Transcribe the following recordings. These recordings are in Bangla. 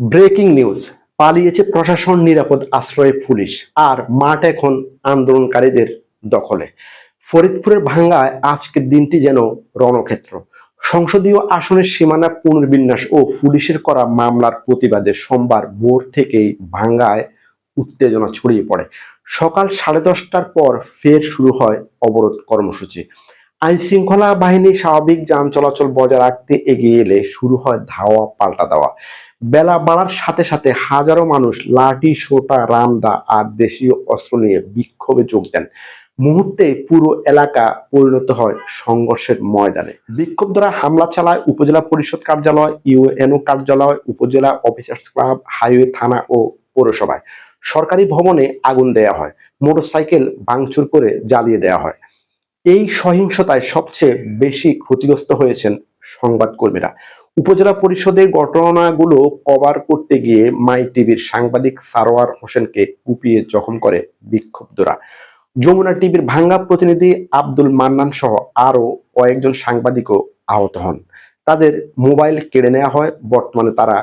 ব্রেকিং নিউজ, পালিয়েছে প্রশাসন নিরাপদ আশ্রয়ে পুলিশ আর মাঠ এখন আন্দোলনকারীদের দখলে। ফরিদপুরের ভাঙ্গায় আজকের দিনটি যেন রণক্ষেত্র। সংসদীয় আসনের সীমানা পুনর্বিন্যাস ও পুলিশের করা মামলার প্রতিবাদে সোমবার ভোর থেকেই ভাঙ্গায় উত্তেজনা ছড়িয়ে পড়ে। সকাল সাড়ে দশটার পর ফের শুরু হয় অবরোধ কর্মসূচি। আইন শৃঙ্খলা বাহিনী স্বাভাবিক যান চলাচল বজায় রাখতে এগিয়ে এলে শুরু হয় ধাওয়া পাল্টা দেওয়া। বেলা বাড়ার সাথে সাথে হাজারো মানুষ লাঠি, সোটা, রামদা আর দেশীয় অস্ত্র নিয়ে বিক্ষোভে যোগ দেন। মুহূর্তে পুরো এলাকা পরিণত হয় সংঘর্ষের ময়দানে। বিক্ষোভ দ্বারা হামলা চালায় উপজেলা পরিষদ কার্যালয়, ইউএনও কার্যালয়, উপজেলা অফিসার্স ক্লাব, হাইওয়ে, থানা ও পৌরসভায়। সরকারি ভবনে আগুন দেয়া হয়, মোটরসাইকেল ভাঙচুর করে জ্বালিয়ে দেওয়া হয়। এই সহিংসতায় সবচেয়ে বেশি ক্ষতিগ্রস্ত হয়েছেন সংবাদকর্মীরা। উপজেলা পরিষদের ঘটনাগুলো কভার করতে গিয়ে মাই টিভির সাংবাদিক সারোয়ার হোসেনকে কুপিয়ে জখম করে বিক্ষুব্ধরা। যমুনা টিভির ভাঙ্গা প্রতিনিধি আব্দুল মান্নান সহ আরও কয়েকজন সাংবাদিকও আহত হন। তাদের মোবাইল কেড়ে নেওয়া হয়, বর্তমানে তারা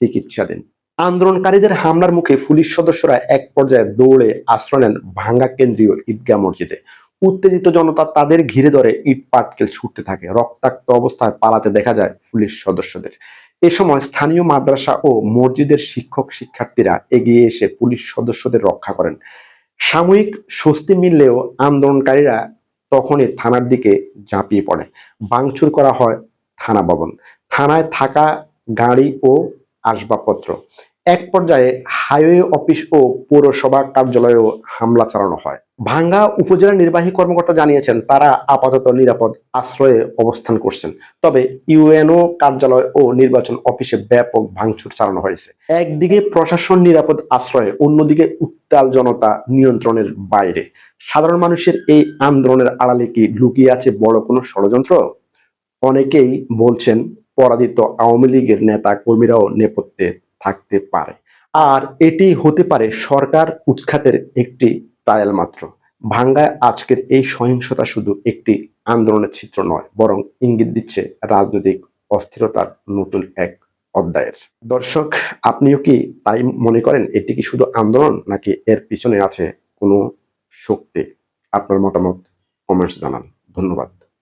চিকিৎসাধীন। আন্দোলনকারীদের হামলার মুখে পুলিশ সদস্যরা এক পর্যায়ে দৌড়ে আশ্রয় নেন ভাঙ্গা কেন্দ্রীয় ঈদগাহ মসজিদে। উত্তেজিত জনতা তাদের ঘিরে ধরে ইট পাটকেল ছুটতে থাকে, রক্তাক্ত অবস্থায় পালাতে দেখা যায় পুলিশ সদস্যদের। এ সময় স্থানীয় মাদ্রাসা ও মসজিদের শিক্ষক শিক্ষার্থীরা এগিয়ে এসে পুলিশ সদস্যদের রক্ষা করেন। সাময়িক স্বস্তি মিললেও আন্দোলনকারীরা তখনই থানার দিকে ঝাঁপিয়ে পড়ে। ভাঙচুর করা হয় থানা ভবন। থানায় থাকা গাড়ি ও আসবাবপত্র। এক পর্যায়ে হাইওয়ে অফিস ও পৌরসভা কার্যালয়েও হামলা চালানো হয়। ভাঙ্গা উপজেলা নির্বাহী কর্মকর্তা জানিয়েছেন, তারা আপাতত নিরাপদ আশ্রয়ে অবস্থান করছেন। তবে ইউএনও কার্যালয় ও নির্বাচন অফিসে ব্যাপক ভাঙচুর চালানো হয়েছে। একদিকে প্রশাসন নিরাপদ আশ্রয়ে, অন্যদিকে উত্তাল জনতা নিয়ন্ত্রণের বাইরে। সাধারণ মানুষের এই আন্দোলনের আড়ালে কি লুকিয়ে আছে বড় কোনো ষড়যন্ত্র? অনেকেই বলছেন, পরাজিত আওয়ামী লীগের নেতা কর্মীরাও নেপথ্যে থাকতে পারে। আর এটি হতে পারে সরকার উৎখাতের একটি ট্রায়াল মাত্র। ভাঙ্গায় আজকের এই সহিংসতা শুধু একটি আন্দোলনের চিত্র নয়, বরং ইঙ্গিত দিচ্ছে রাজনৈতিক অস্থিরতার নতুন এক অধ্যায়ের। দর্শক, আপনিও কি তাই মনে করেন এটি কি শুধু আন্দোলন, নাকি এর পিছনে আছে কোনো শক্তি? আপনার মতামত কমেন্টস জানান। ধন্যবাদ।